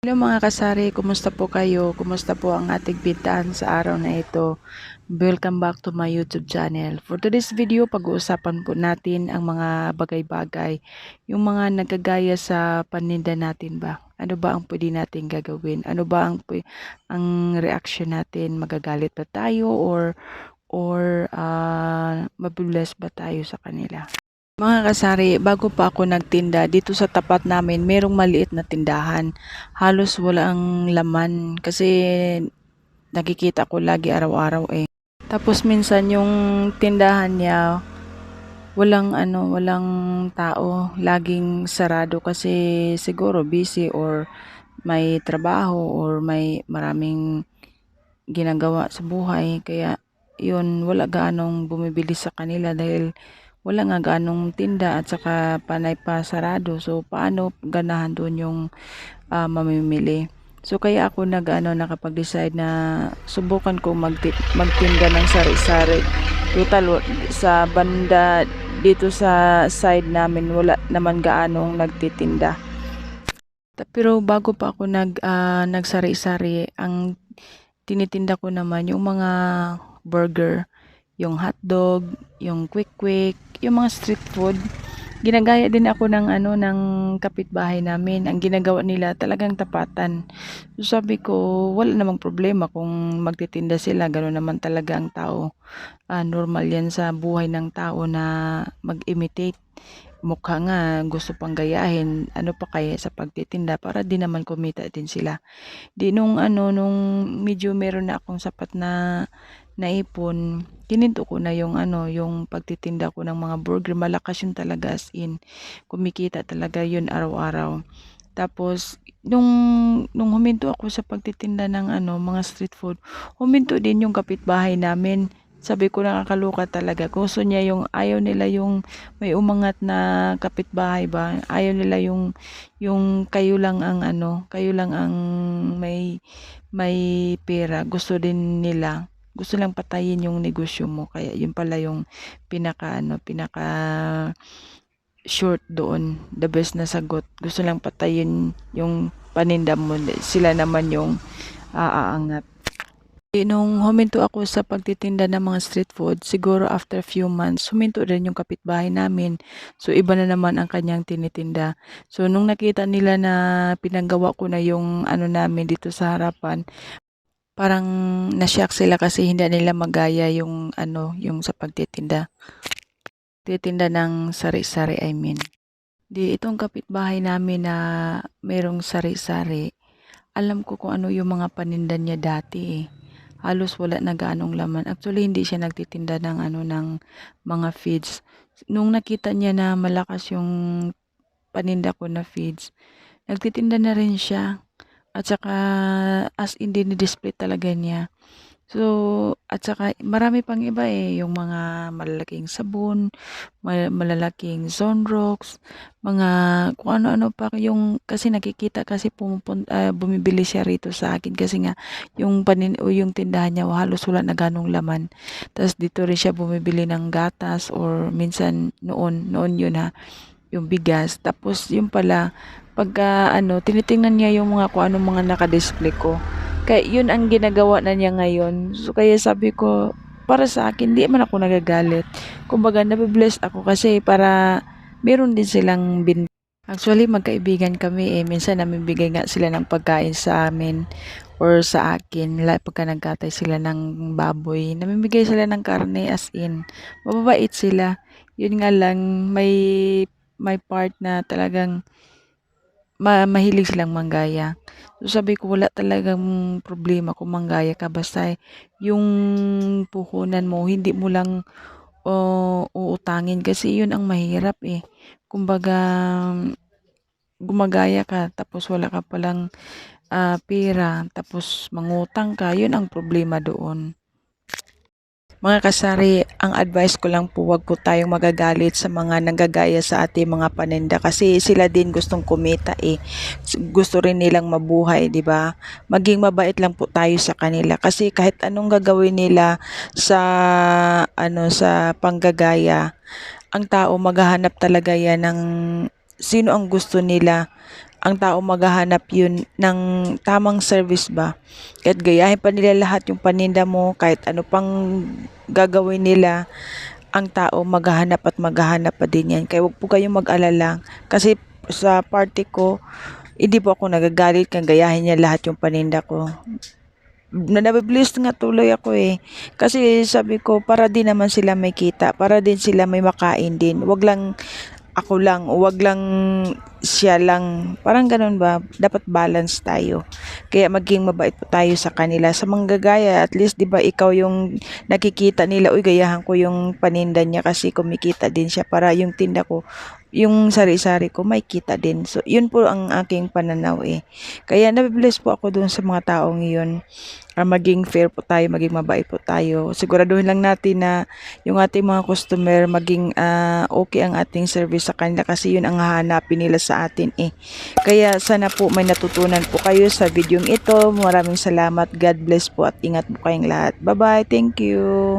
Hello mga kasari, kumusta po kayo? Kumusta po ang ating bintahan sa araw na ito? Welcome back to my YouTube channel. For today's video, pag-uusapan po natin ang mga bagay-bagay, yung mga nagagaya sa paninda natin ba? Ano ba ang pwede natin gagawin? Ano ba ang, ang reaction natin? Magagalit ba tayo or or uh, mabibless ba tayo sa kanila? Mga kasari, bago pa ako nagtinda, dito sa tapat namin, merong maliit na tindahan. Halos walang laman kasi nakikita ko lagi araw-araw eh. Tapos minsan yung tindahan niya, walang ano, walang tao, laging sarado kasi siguro busy or may trabaho or may maraming ginagawa sa buhay. Kaya yun, wala gaanong bumibili sa kanila dahil wala nga gaanong tinda at saka panay pa sarado. So, paano ganahan doon yung ah, mamimili? So, kaya ako nag, ano, nakapag-decide na subukan ko magti- magtinda ng sari-sari. Total, sa banda dito sa side namin, wala naman gaanong nagtitinda. Pero bago pa ako nag, ah, nagsari-sari, ang tinitinda ko naman yung mga burger, yung hotdog, yung quick-quick, yung mga street food. Ginagaya din ako ng ano ng kapitbahay namin. Ang ginagawa nila talagang tapatan. So sabi ko, wala namang problema kung magtitinda sila. Gano'n naman talaga ang tao. Ah, normal yan sa buhay ng tao na mag-imitate. Mukha nga gusto pang gayahin. Ano pa kaya sa pagtitinda para di naman kumita din sila. Di nung ano, nung medyo meron na akong sapat na naipon, kininto ko na yung ano, yung pagtitinda ko ng mga burger. Malakas yun talaga as in. Kumikita talaga yun araw-araw. Tapos, nung, nung huminto ako sa pagtitinda ng ano, mga street food, huminto din yung kapitbahay namin. Sabi ko nakakaloka talaga. Gusto niya yung, ayaw nila yung may umangat na kapitbahay ba. Ayaw nila yung, yung kayo lang ang ano, kayo lang ang may, may pera. Gusto din nila gusto lang patayin yung negosyo mo. Kaya yun pala yung pinaka ano, pinaka short doon. The best na sagot. Gusto lang patayin yung paninda mo. Sila naman yung aaangat. Nung huminto ako sa pagtitinda ng mga street food, siguro after few months, huminto rin yung kapitbahay namin. So, iba na naman ang kanyang tinitinda. So, nung nakita nila na pinanggawa ko na yung ano namin dito sa harapan, parang nashock sila kasi hindi nila magaya yung ano, yung sa pagtitinda. Titinda ng sari-sari, I mean. Di itong kapitbahay namin na merong sari-sari, alam ko kung ano yung mga paninda niya dati eh. Halos wala na gaanong laman. Actually, hindi siya nagtitinda ng ano ng mga feeds. Nung nakita niya na malakas yung paninda ko na feeds, nagtitinda na rin siya. At saka as in display talaga niya. So, at saka marami pang iba eh, yung mga malalaking sabon, ma- malalaking Zonrox, mga kung ano-ano pa yung kasi nakikita kasi pumupunta bumibili siya rito sa akin kasi nga yung panin o yung tindahan niya halos wala na ganong laman. Tapos dito rin siya bumibili ng gatas or minsan noon, noon yun ha, yung bigas. Tapos yung pala pagka ano, tinitingnan niya yung mga kung anong mga naka-display ko. Kaya yun ang ginagawa na niya ngayon. So kaya sabi ko, para sa akin, di man ako nagagalit. Kumbaga, nabibless ako kasi para meron din silang bin. Actually, magkaibigan kami eh. Minsan namibigay nga sila ng pagkain sa amin or sa akin. La- Pagka nagkatay sila ng baboy, namimigay sila ng karne as in. Mababait sila. Yun nga lang, may may part na talagang ma mahilig silang manggaya. So sabi ko wala talagang problema kung manggaya ka basta yung puhunan mo hindi mo lang o uutangin kasi yun ang mahirap eh. Kumbaga gumagaya ka tapos wala ka palang ah, pera tapos mangutang ka, yun ang problema doon. Mga kasari, ang advice ko lang po, wag po tayong magagalit sa mga nanggagaya sa ating mga paninda kasi sila din gustong kumita eh. Gusto rin nilang mabuhay, di ba? Maging mabait lang po tayo sa kanila kasi kahit anong gagawin nila sa ano sa panggagaya, ang tao maghahanap talaga yan ng sino ang gusto nila ang tao maghahanap yun ng tamang service ba. Kahit gayahin pa nila lahat yung paninda mo, kahit ano pang gagawin nila, ang tao maghahanap at maghahanap pa din yan. Kaya huwag po kayong mag-alala. Kasi sa party ko, hindi po ako nagagalit kang gayahin niya lahat yung paninda ko. Na nabibless nga tuloy ako eh. Kasi sabi ko, para din naman sila may kita, para din sila may makain din. Wag lang ako lang, wag lang siya lang. Parang ganun ba? Dapat balance tayo. Kaya maging mabait po tayo sa kanila. Sa manggagaya, at least 'di ba ikaw yung nakikita nila, uy gayahan ko yung paninda niya kasi kumikita din siya para yung tinda ko yung sari-sari ko may kita din. So, yun po ang aking pananaw eh. Kaya nabibless po ako dun sa mga taong yun. Ah, maging fair po tayo, maging mabait po tayo. Siguraduhin lang natin na yung ating mga customer maging ah, okay ang ating service sa kanila kasi yun ang hahanapin nila sa atin eh. Kaya sana po may natutunan po kayo sa video ito. Maraming salamat. God bless po at ingat po kayong lahat. Bye-bye. Thank you.